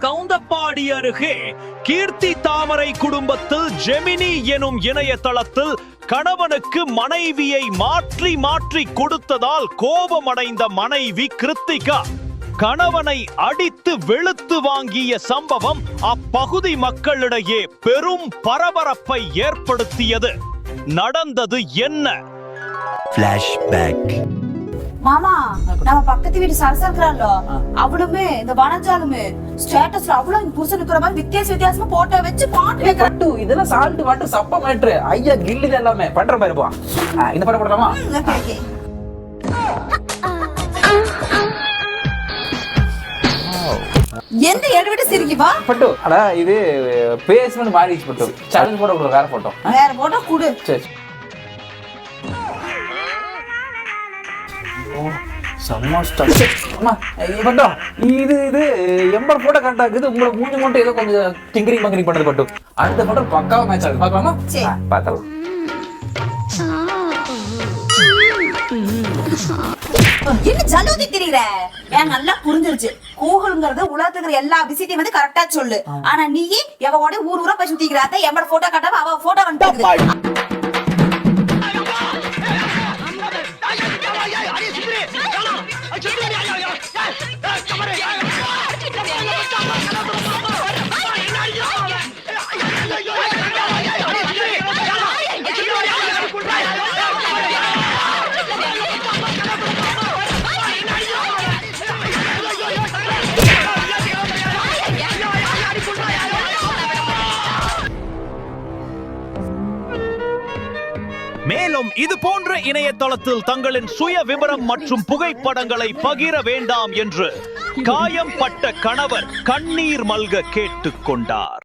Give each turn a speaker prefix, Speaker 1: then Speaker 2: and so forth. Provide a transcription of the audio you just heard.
Speaker 1: கவுந்தப்பாடி அருகே கீர்த்தி தாமரை குடும்பத்தில் ஜெமினி எனும் இணையதளத்தில் கணவனுக்கு மனைவியை மாற்றி மாற்றி கொடுத்ததால் கோபமடைந்த மனைவி கிருத்திகா. கணவனை அடித்து வெளுத்து வாங்கிய சம்பவம் அப்பகுதி மக்களிடையே பெரும் பரபரப்பை ஏற்படுத்தியது. நடந்தது என்ன?
Speaker 2: ஃபிளாஷ்பேக்
Speaker 3: மாமா நம்ம பக்கத்து வீட்டு சரசா இருக்கிறாள்ல அவளுமே இந்த வனஜாலுமே ஸ்டேட்டஸ்ல அவ்வளவு புருஷன் இருக்கிற மாதிரி வித்தியாச வித்தியாசமா போட்டோ வச்சு பாட்டு வைக்கிறா
Speaker 4: பட்டு இதெல்லாம் சால்ட் வாட்டு சப்ப மேட்ரு ஐயா கில்லு எல்லாமே. பண்ற மாதிரி போ. இந்த படம் போடலாமா.
Speaker 3: எந்த எடுவிட்டு சிரிக்கி வா?
Speaker 4: பட்டு அடா இது பேஸ்மெண்ட் மாறிடுச்சு பட்டு. சேலஞ்ச் போட கொடுங்க வேற போட்டோ
Speaker 3: வேற போட்டோ குடு.
Speaker 4: சரி. செம்ம. அம்மா, இது இது இது எம்பர் போட்டோ கரெக்டா இருக்குது. உங்களை மூஞ்சி மட்டும் ஏதோ கொஞ்சம் டிங்கரிங் பங்கரிங் பண்றது பட்டு. அடுத்த பக்காவா மேட்ச் ஆகுது. பார்க்கலாமா?
Speaker 3: சரி.
Speaker 4: ஆ, பார்க்கலாம்
Speaker 3: என்ன ஜலூதி திரியிற? எனக்கு நல்லா புரிஞ்சிருச்சு. கூகுள்ங்கிறது உலகத்துல இருக்கிற எல்லா விஷயத்தையும் வந்து கரெக்டா சொல்லு. ஆனா நீ எவ கூட ஊர் ஊரா போய் சுத்திக்கிறாத்த எம்மட போட்டோ காட்டாம அவ போட்டோ வந்துட்டு it!
Speaker 1: மேலும் இது போன்ற இணையதளத்தில் தங்களின் சுய விவரம் மற்றும் புகைப்படங்களை பகிர வேண்டாம் என்று காயம் பட்ட கணவர் கண்ணீர் மல்க கேட்டுக்கொண்டார்.